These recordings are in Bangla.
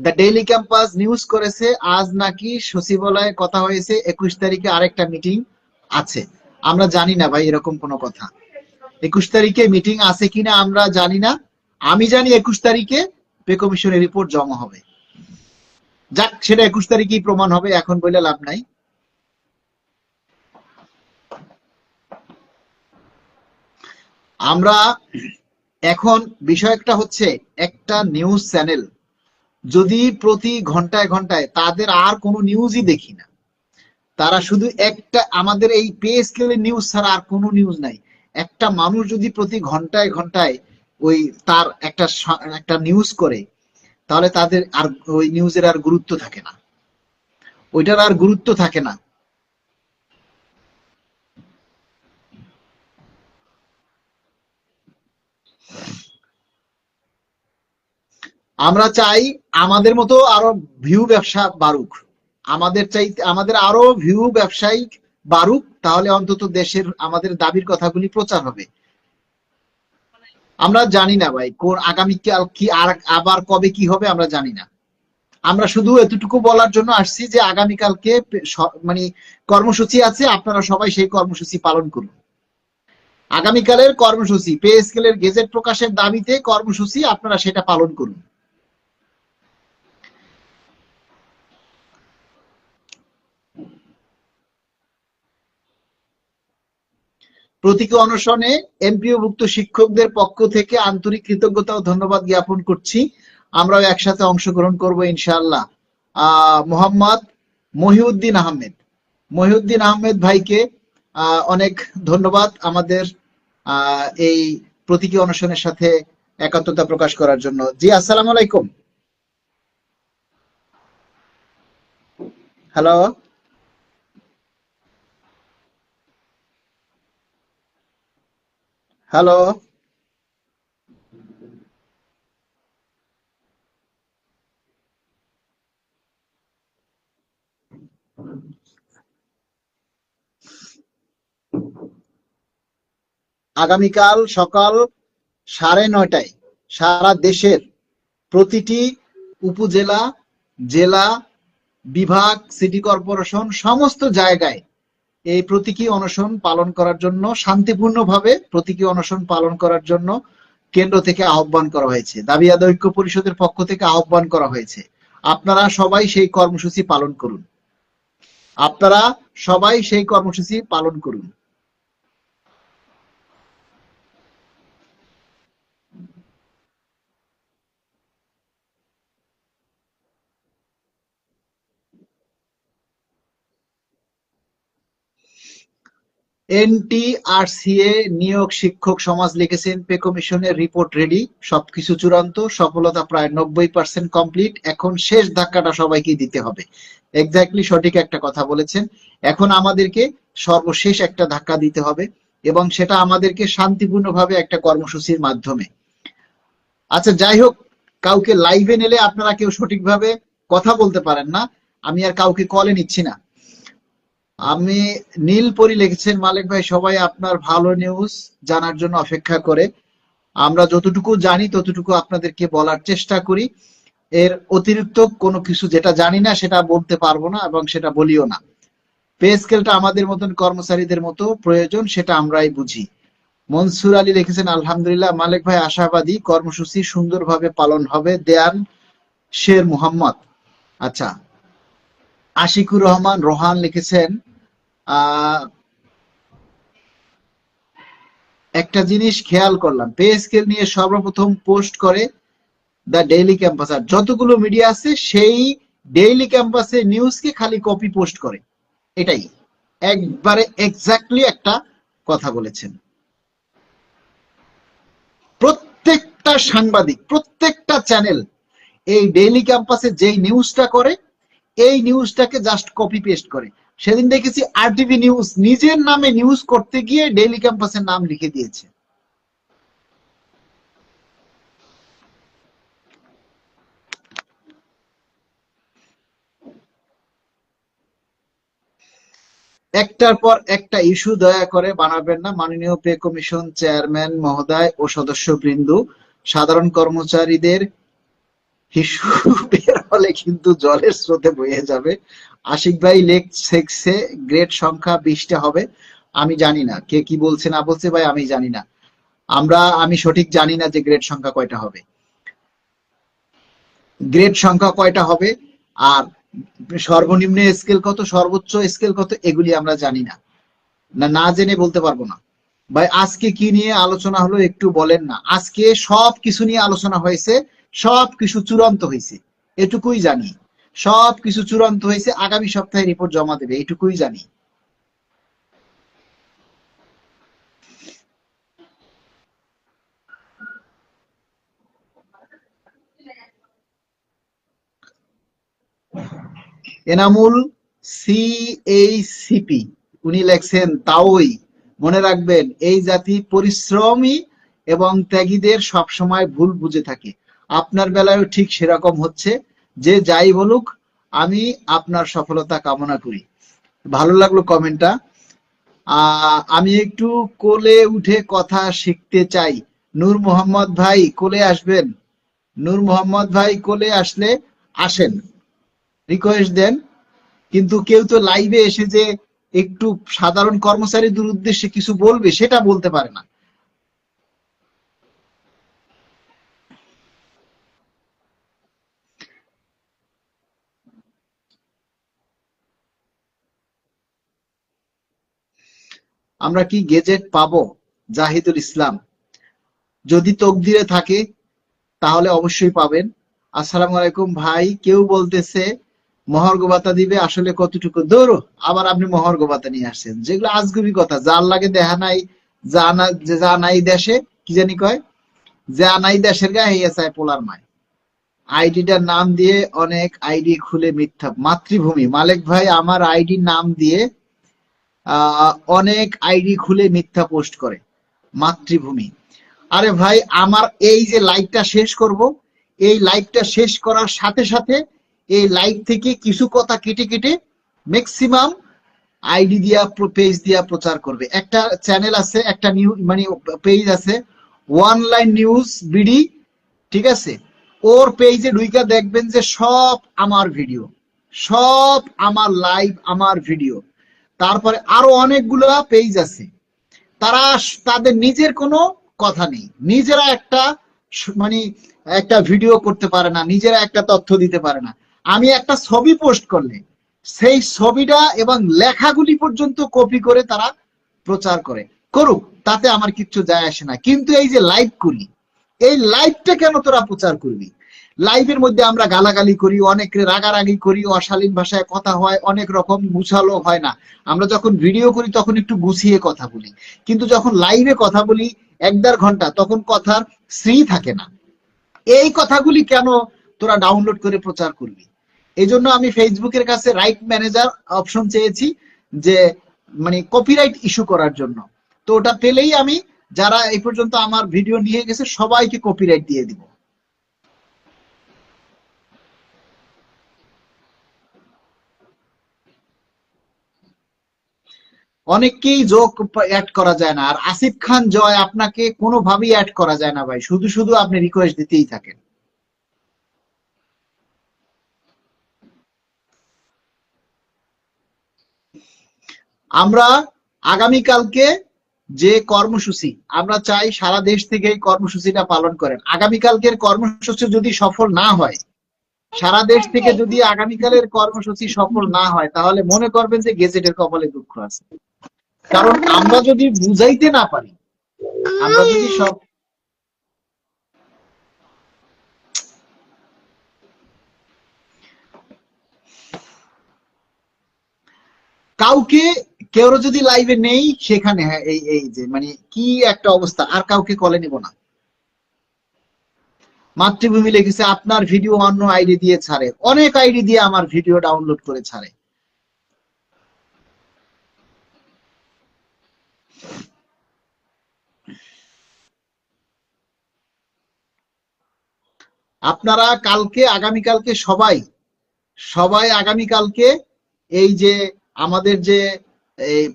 দ্য ডেইলি ক্যাম্পাস নিউজ করেছে, আজ নাকি সচিবালয়ে কথা হয়েছে, একুশ তারিখে আরেকটা মিটিং আছে। আমরা জানি না ভাই এরকম কোনো কথা। একুশ তারিখে মিটিং আছে কিনা আমরা জানি না। আমি জানি একুশ তারিখে পে কমিশনের রিপোর্ট জমা হবে। যাক, সেটা একুশ তারিখেই প্রমাণ হবে, এখন বলে লাভ নাই। আমরা এখন বিষয়টা হচ্ছে, একটা নিউজ চ্যানেল যদি প্রতি ঘন্টায় ঘন্টায় তাদের আর কোনো নিউজই দেখি না, তারা শুধু একটা, আমাদের এই পে স্কেলের নিউজ ছাড়া আর কোনো নিউজ নাই। একটা মানুষ যদি প্রতি ঘন্টায় ঘন্টায় ওই তার একটা একটা নিউজ করে, তাহলে তাদের আর ওই নিউজের আর গুরুত্ব থাকে না। ওইটার আর গুরুত্ব থাকে না। আমরা চাই আমাদের মতো আরও ভিউ ব্যবসা বাড়ুক। আমাদের চাই, আমাদের আরও ভিউ ব্যবসায়িক বাড়ুক, তাহলে অন্তত দেশের আমাদের দাবির কথাগুলি প্রচার হবে। আমরা জানি না ভাই, কোন আগামীকাল কি আর আবার কবে কি হবে আমরা জানি না। আমরা শুধু এতটুকু বলার জন্য আসছি যে আগামীকালকে মানে কর্মসূচি আছে, আপনারা সবাই সেই কর্মসূচি পালন করুন। আগামীকালের কর্মসূচি, পে স্কেলের গেজেট প্রকাশের দাবিতে কর্মসূচি আপনারা সেটা পালন করুন। প্রতীকী অনশনে এমপিওভুক্ত শিক্ষকদের পক্ষ থেকে আন্তরিক কৃতজ্ঞতা ও ধন্যবাদ জ্ঞাপন করছি। আমরাও একসাথে অংশগ্রহণ করব ইনশাআল্লাহ। মোহাম্মদ মহিউদ্দিন আহমেদ। মহিউদ্দিন আহমেদ ভাইকে অনেক ধন্যবাদ আমাদের এই প্রতীকী অনশনের সাথে একাত্মতা প্রকাশ করার জন্য। জি, আসসালামু আলাইকুম। হ্যালো? হ্যালো আগামীকাল সকাল সাড়ে নয়টায় সারা দেশের প্রতিটি উপজেলা, জেলা, বিভাগ, সিটি কর্পোরেশন, সমস্ত জায়গায় এই প্রতীকী অনশন পালন করার জন্য, শান্তিপূর্ণভাবে প্রতীকী অনশন পালন করার জন্য কেন্দ্র থেকে আহ্বান করা হয়েছে। দাবি আদায় ঐক্য পরিষদের পক্ষ থেকে আহ্বান করা হয়েছে। আপনারা সবাই সেই কর্মসূচি পালন করুন। আপনারা সবাই সেই কর্মসূচি পালন করুন। এনটিআরসিএ নিয়োগ শিক্ষক সমাজ লিখেছেন, পে কমিশনের রিপোর্ট রেডি, সবকিছু চূড়ান্ত, সফলতা প্রায় নব্বই পার্সেন্ট কমপ্লিট, এখন শেষ ধাক্কাটা সবাইকে দিতে হবে। এক্স্যাক্টলি সঠিক একটা কথা বলেছেন। এখন আমাদেরকে সর্বশেষ একটা ধাক্কা দিতে হবে এবং সেটা আমাদেরকে শান্তিপূর্ণভাবে একটা কর্মসূচির মাধ্যমে। আচ্ছা যাই হোক, কাউকে লাইভে নিলে আপনারা কেউ সঠিকভাবে কথা বলতে পারেন না। আমি আর কাউকে কলে নিচ্ছি না। আমি নীলপরি লিখেছেন, মালিক ভাই, সবাই আপনার ভালো নিউজ জানার জন্য অপেক্ষা করে। আমরা যতটুকু জানি, ততটুকু আপনাদেরকে বলার চেষ্টা করি। এর অতিরিক্ত কোনো কিছু যেটা জানি না, সেটা বলতে পারব না এবং সেটা বলিও না। পে স্কেলটা আমাদের মতন কর্মচারীদের মতো প্রয়োজন, সেটা আমরাই বুঝি। মনসুর আলী লিখেছেন, আলহামদুলিল্লাহ, মালিক ভাই, আশাবাদী। কর্মসূচি সুন্দরভাবে পালন হবে। দেয়ান শের মুহাম্মদ। আচ্ছা আশিকুর রহমান রোহান লিখেছেন একটা জিনিস খেয়াল করলাম। পে স্কেল নিয়ে সর্বপ্রথম পোস্ট করে দ্য ডেইলি ক্যাম্পাস। আর যতগুলো মিডিয়া আছে, সেই ডেইলি ক্যাম্পাসে নিউজকে খালি কপি পোস্ট করে। এটাই। একবারে এক্স্যাক্টলি একটা কথা বলেছেন। প্রত্যেকটা সাংবাদিক, প্রত্যেকটা চ্যানেল এই ডেইলি ক্যাম্পাসে যেই নিউজটা করে, এই নিউজটাকে জাস্ট কপি পেস্ট করে। সেদিন দেখেছি আরটিভি নিউজ নিজের নামে নিউজ করতে গিয়ে ডেইলি ক্যাম্পাসের নাম লিখে দিয়েছে। একটার পর একটা ইস্যু দয়া করে বানাবেন না। মাননীয় পে কমিশন চেয়ারম্যান মহোদয় ও সদস্যবৃন্দ, সাধারণ কর্মচারীদের হিসু বের হলে কিন্তু জলের স্রোতে বয়ে যাবে। আশিক ভাই লেখ সেক্সে গ্রেড সংখ্যা বিশটা হবে। আমি জানি না, কে কি বলছে না বলছে ভাই আমি জানি না। আমরা, আমি সঠিক জানি না যে গ্রেড সংখ্যা কয়টা হবে। গ্রেড সংখ্যা কয়টা হবে আর সর্বনিম্ন স্কেল কত, সর্বোচ্চ স্কেল কত, এগুলি আমরা জানি না। না না জেনে বলতে পারব না। ভাই, আজকে কি নিয়ে আলোচনা হলো একটু বলেন না। আজকে সব কিছু নিয়ে আলোচনা হয়েছে। সব কিছু চূড়ান্ত হয়েছে এটুকুই জানি। সব কিছু চূড়ান্ত হয়েছে আগামী সপ্তাহে রিপোর্ট জমা দেবে, এটুকুই জানি। এনামুল সিএইচসিপি উনি লেখছেন, তাওই, মনে রাখবেন, এই জাতি পরিশ্রমী এবং ত্যাগীদের সবসময় ভুল বুঝে থাকে। আপনার বেলায়ও ঠিক সেরকম হচ্ছে। যে যাই বলুক, আমি আপনার সফলতা কামনা করি। ভালো লাগল কমেন্টটা। আমি একটু কোলে উঠে কথা শিখতে চাই। নূর মোহাম্মদ ভাই, কোলে আসবেন? নূর মোহাম্মদ ভাই, কোলে আসলে আসেন। রিকোয়েস্ট দেন। কিন্তু কেউ তো লাইভে এসে যে একটু সাধারণ কর্মচারীদের উদ্দেশ্যে কিছু বলবে, সেটা বলতে পারে না। আমরা কি গেজেট পাবো? জাহিদুল ইসলাম। যদি তকদিরে থাকে, তাহলে অবশ্যই পাবেন। আসসালামু আলাইকুম ভাই, কেউ বলতেছে, মহর্গ ভাতা দিবে, আসলে কতটুকু? দৌড় আবার আপনি মহর্গ ভাতা নিয়ে আসছেন। যেগুলো আজগুবি কথা যার লাগে দেখা নাই, যা যা নাই দেশে, কি জানি কয়? যা নাই দেশের গায়ে হইয়া চায় পোলার মায়। আইডিটার নাম দিয়ে অনেক আইডি খুলে মিথ্যা, মাতৃভূমি। মালিক ভাই, আমার আইডির নাম দিয়ে অনেক আইডি খুলে মিথ্যা পোস্ট করে, মাতৃভূমি। আরে ভাই, আমার এই যে লাইভটা শেষ করব, এই লাইভটা শেষ করার সাথে সাথে এই লাইভ থেকে কিছু কথা কেটে কেটে ম্যাক্সিমাম আইডি দিয়া পেজ দিয়া প্রচার করবে। একটা চ্যানেল আছে, একটা নিউ মানে পেজ আছে ওয়ান লাইন নিউজ বিডি ঠিক আছে? ওর পেজে ঢুইকা দেখবেন যে সব আমার ভিডিও সব আমার লাইভ আমার ভিডিও তারপরে আরও অনেকগুলো পেজ আছে। তারা তাদের নিজের কোনো কথা নেই। নিজেরা একটা মানে একটা ভিডিও করতে পারে না, নিজেরা একটা তথ্য দিতে পারে না। আমি একটা ছবি পোস্ট করলে, সেই ছবিটা এবং লেখাগুলি পর্যন্ত কপি করে তারা প্রচার করে। করুক, তাতে আমার কিচ্ছু যায় আসে না। কিন্তু এই যে লাইভ করি, এই লাইভটা কেন তোরা প্রচার করবি? লাইভের মধ্যে আমরা গালাগালি করি অনেক রাগারাগি করি, অশালীন ভাষায় কথা হয়, অনেক রকম গুছালো হয় না। আমরা যখন ভিডিও করি তখন একটু গুছিয়ে কথা বলি। কিন্তু যখন লাইভে কথা বলি, এক দেড় ঘণ্টা, তখন কথার শ্রী থাকে না। এই কথাগুলি কেন তোরা ডাউনলোড করে প্রচার করবি? এই জন্য আমি ফেসবুকের কাছে রাইট ম্যানেজার অপশন চেয়েছি যে মানে কপিরাইট ইস্যু করার জন্য। তো ওটা পেলেই আমি, যারা এই পর্যন্ত আমার ভিডিও নিয়ে গেছে, সবাইকে কপিরাইট দিয়ে দিব। অনেককেই যোগ অ্যাড করা যায় না। আর আসিফ খান জয় আপনাকে কোনোভাবেই অ্যাড করা যায় না ভাই। শুধু শুধু আপনি রিকোয়েস্ট দিতেই থাকেন। আমরা আগামীকালকে যে কর্মসূচি, আমরা চাই সারা দেশ থেকে এই কর্মসূচিটা পালন করেন। আগামীকালকের কর্মসূচি যদি সফল না হয়, সারা দেশ থেকে যদি আগামীকালের কর্মসূচি সফল না হয়, তাহলে মনে করবেন যে গেজেটের কপালে দুঃখ আছে। কারণ আমরা যদি বুঝাইতে না পারি, আমরা যদি সব কাউকে, কেউ যদি লাইভে নেই সেখানে হ্যাঁ এই এই যে মানে কি একটা অবস্থা, আর কাউকে কলে নিব না। মাতৃভূমি লিখেছে আপনার ভিডিও অন্য আইডি দিয়ে ছাড়ে, অনেক আইডি দিয়ে আমার ভিডিও ডাউনলোড করে ছাড়ে। আপনারা কালকে, আগামীকালকে সবাই সবাই আগামীকালকে এই যে আমাদের যে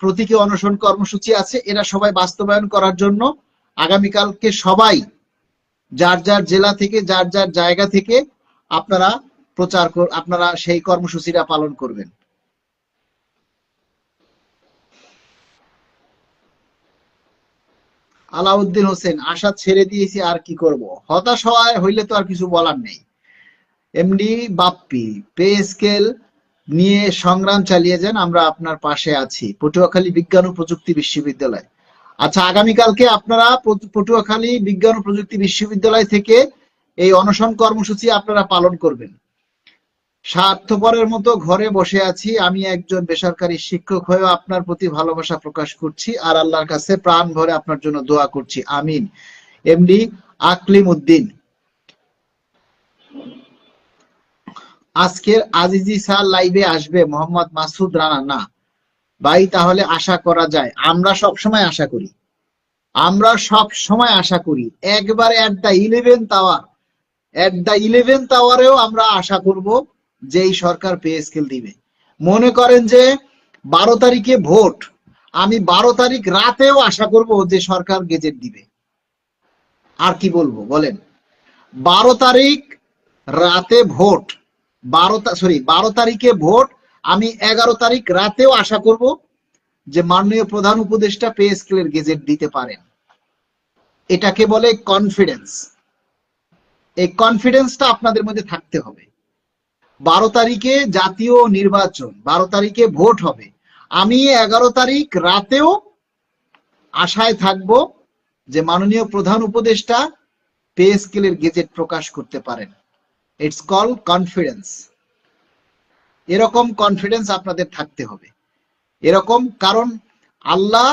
প্রতীকী অনশন কর্মসূচি আছে, এরা সবাই বাস্তবায়ন করার জন্য আগামীকালকে সবাই, যার যার জেলা থেকে, যার যার জায়গা থেকে আপনারা প্রচার আপনারা সেই কর্মসূচিটা পালন করবেন। আলাউদ্দিন হোসেন আশা ছেড়ে দিয়েছি, আর কি করব? হতাশ হওয়ায় হইলে তো আর কিছু বলার নেই। এমডি বাপ্পি, পে স্কেল নিয়ে সংগ্রাম চালিয়ে যান, আমরা আপনার পাশে আছি, পটুয়াখালী বিজ্ঞান ও প্রযুক্তি বিশ্ববিদ্যালয়। আচ্ছা আগামীকালকে আপনারা পটুয়াখালী বিজ্ঞান ও প্রযুক্তি বিশ্ববিদ্যালয় থেকে এই অনশন কর্মসূচি আপনারা পালন করবেন। স্বার্থপরের মতো ঘরে বসে আছি। আমি একজন বেসরকারি শিক্ষক হয়েও আপনার প্রতি ভালোবাসা প্রকাশ করছি আর আল্লাহর কাছে প্রাণ ভরে আপনার জন্য দোয়া করছি। আমিন। এমডি আকলিম উদ্দিন। আজকের আজিজি স্যার লাইভে আসবে মোহাম্মদ মাসুদ রানা। না, ভাই, তাহলে আশা করা যায়। আমরা সব সময় আশা করি। আমরা সব সময় আশা করি। একবারে at the eleventh hour at the eleventh আওয়ারেও আমরা আশা করব। যে এই সরকার পে স্কেল দিবে। মনে করেন যে বারো তারিখে ভোট, আমি বারো তারিখ রাতেও আশা করব যে সরকার গেজেট দিবে। আর কি বলব, বলেন? বারো তারিখ রাতে ভোট, বারো সরি বারো তারিখে ভোট, আমি এগারো তারিখ রাতেও আশা করব যে মাননীয় প্রধান উপদেষ্টা পে স্কেলের গেজেট দিতে পারেন। এটাকে বলে কনফিডেন্স এই কনফিডেন্সটা আপনাদের মধ্যে থাকতে হবে। বারো তারিখে জাতীয় নির্বাচন, বারো তারিখে ভোট হবে। আমি এগারো তারিখ রাতেও আশায় থাকব যে মাননীয় প্রধান উপদেষ্টা পে স্কেলের গেজেট প্রকাশ করতে পারেন। ইটস কল কনফিডেন্স এরকম কনফিডেন্স আপনাদের থাকতে হবে। এরকম কারণ আল্লাহ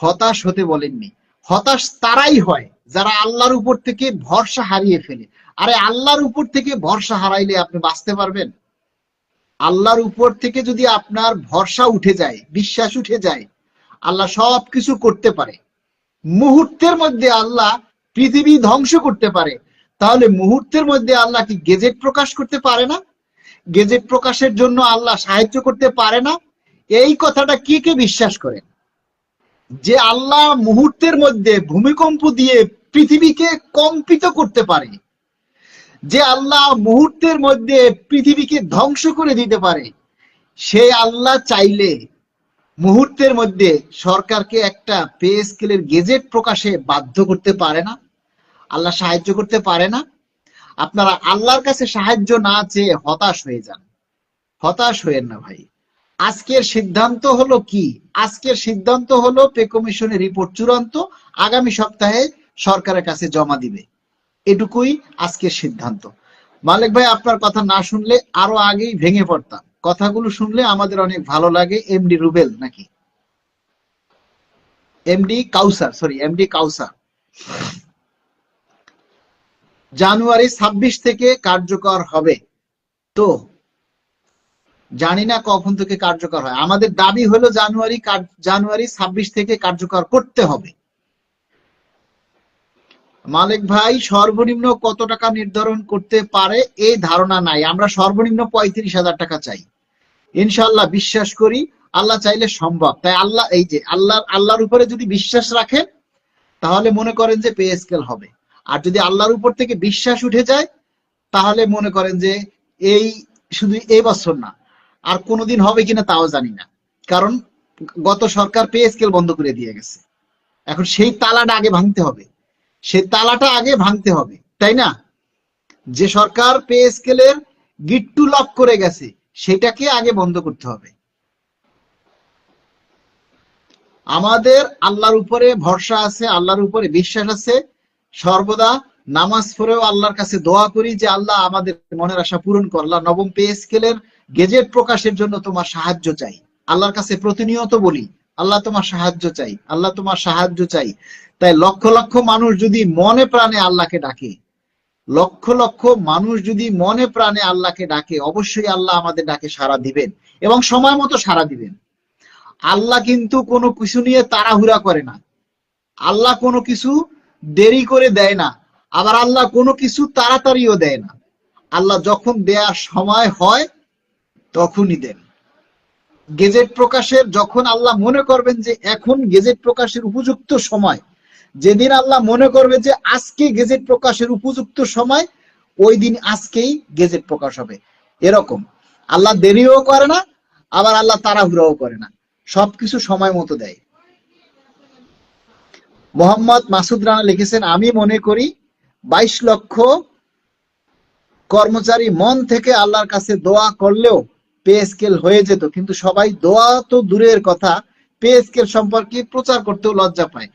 হতাশ হতে বলেননি। হতাশ তারাই হয় যারা আল্লাহর উপর থেকে ভরসা হারিয়ে ফেলে। আরে আল্লাহর উপর থেকে ভরসা হারাইলে আপনি বাঁচতে পারবেন। আল্লাহর উপর থেকে যদি আপনার ভরসা উঠে যায়, বিশ্বাস উঠে যায়, আল্লাহ সব কিছু করতে পারে। মুহূর্তের মধ্যে আল্লাহ পৃথিবী ধ্বংস করতে পারে। তাহলে মুহূর্তের মধ্যে আল্লাহ কি গেজেট প্রকাশ করতে পারে না? গেজেট প্রকাশের জন্য আল্লাহ সাহায্য করতে পারে না? এই কথাটা কে কে বিশ্বাস করে? যে আল্লাহ মুহূর্তের মধ্যে ভূমিকম্প দিয়ে পৃথিবীকে কম্পিত করতে পারে। যে আল্লাহ মুহূর্তের মধ্যে পৃথিবীকে ধ্বংস করে দিতে পারে, সে আল্লাহ চাইলে মুহূর্তের মধ্যে সরকারকে একটা পে স্কেলের গেজেট প্রকাশে বাধ্য করতে পারে না, আল্লাহ সাহায্য করতে পারে না। আপনারা আল্লাহর কাছে সাহায্য না চেয়ে হতাশ হয়ে যান। হতাশ হয়েন না ভাই। আজকের সিদ্ধান্ত হলো কি? আজকের সিদ্ধান্ত হলো পে কমিশনের রিপোর্ট চূড়ান্ত। আগামী সপ্তাহে সরকারের কাছে জমা দিবে। এটুকুই আজকের সিদ্ধান্ত। মালিক ভাই, আপনার কথা না শুনলে আরও আগেই ভেঙে পড়তাম। কথাগুলো শুনলে আমাদের অনেক ভালো লাগে। এমডি রুবেল নাকি? MD Kawsar sorry MD Kawsar. জানুয়ারি ছাব্বিশ থেকে কার্যকর হবে। তো জানি না কখন থেকে কার্যকর হয়। আমাদের দাবি হলো জানুয়ারি জানুয়ারি ছাব্বিশ থেকে কার্যকর করতে হবে। মালিক ভাই, সর্বনিম্ন কত টাকা নির্ধারণ করতে পারে? এই ধারণা নাই। আমরা সর্বনিম্ন পঁয়ত্রিশ হাজার টাকা চাই। ইনশাল্লাহ বিশ্বাস করি, আল্লাহ চাইলে সম্ভব। তাই আল্লাহ, এই যে আল্লাহ, আল্লাহর উপরে যদি বিশ্বাস রাখেন, তাহলে মনে করেন যে পে স্কেল হবে। আর যদি আল্লাহর উপর থেকে বিশ্বাস উঠে যায়, তাহলে মনে করেন যে এই শুধু এই বছর না, আর কোনোদিন হবে কিনা তাও জানি না। কারণ গত সরকার পে স্কেল বন্ধ করে দিয়ে গেছে। এখন সেই তালাটা আগে ভাঙতে হবে। সেই তালাটা আগে ভাঙতে হবে, তাই না? যে সরকার পে স্কেলের গিট্টু লক করে গেছে, সেটাকে আগে বন্ধ করতে হবে। আমাদের আল্লাহর উপরে ভরসা আছে, আল্লাহর উপরে বিশ্বাস আছে। সর্বদা নামাজ পড়েও আল্লাহর কাছে দোয়া করি যে আল্লাহ আমাদের মনের আশা পূরণ কর আল্লাহ নবম পে স্কেলের গেজেট প্রকাশের জন্য তোমার সাহায্য চাই। আল্লাহর কাছে প্রতিনিয়ত বলি আল্লাহ তোমার সাহায্য চাই, আল্লাহ তোমার সাহায্য চাই। তাই লক্ষ লক্ষ মানুষ যদি মনে প্রাণে আল্লাহকে ডাকে, লক্ষ লক্ষ মানুষ যদি মনে প্রাণে আল্লাহকে ডাকে, অবশ্যই আল্লাহ আমাদের ডাকে সাড়া দিবেন এবং সময় মতো সাড়া দিবেন। আল্লাহ কিন্তু কোনো কিছু নিয়ে তাড়াহুড়া করে না। আল্লাহ কোনো কিছু দেরি করে দেয় না, আবার আল্লাহ কোনো কিছু তাড়াতাড়িও দেয় না। আল্লাহ যখন দেয়ার সময় হয়, তখনই দেন। গেজেট প্রকাশের যখন আল্লাহ মনে করবেন যে এখন গেজেট প্রকাশের উপযুক্ত সময়, যেদিন আল্লাহ মনে করবে যে আজকে গেজেট প্রকাশের উপযুক্ত সময়, ওই দিন আজকেই গেজেট প্রকাশ হবে। এরকম। আল্লাহ দেরিও করে না, আবার আল্লাহ তাড়াহুড়োও করে না। সবকিছু সময় মতো দেয়। মোহাম্মদ মাসুদ রানা লিখেছেন, আমি মনে করি বাইশ লক্ষ কর্মচারী মন থেকে আল্লাহর কাছে দোয়া করলেও পে স্কেল হয়ে যেত, কিন্তু সবাই দোয়া তো দূরের কথা পেস্কেল সম্পর্কে প্রচার করতেও লজ্জা পায়।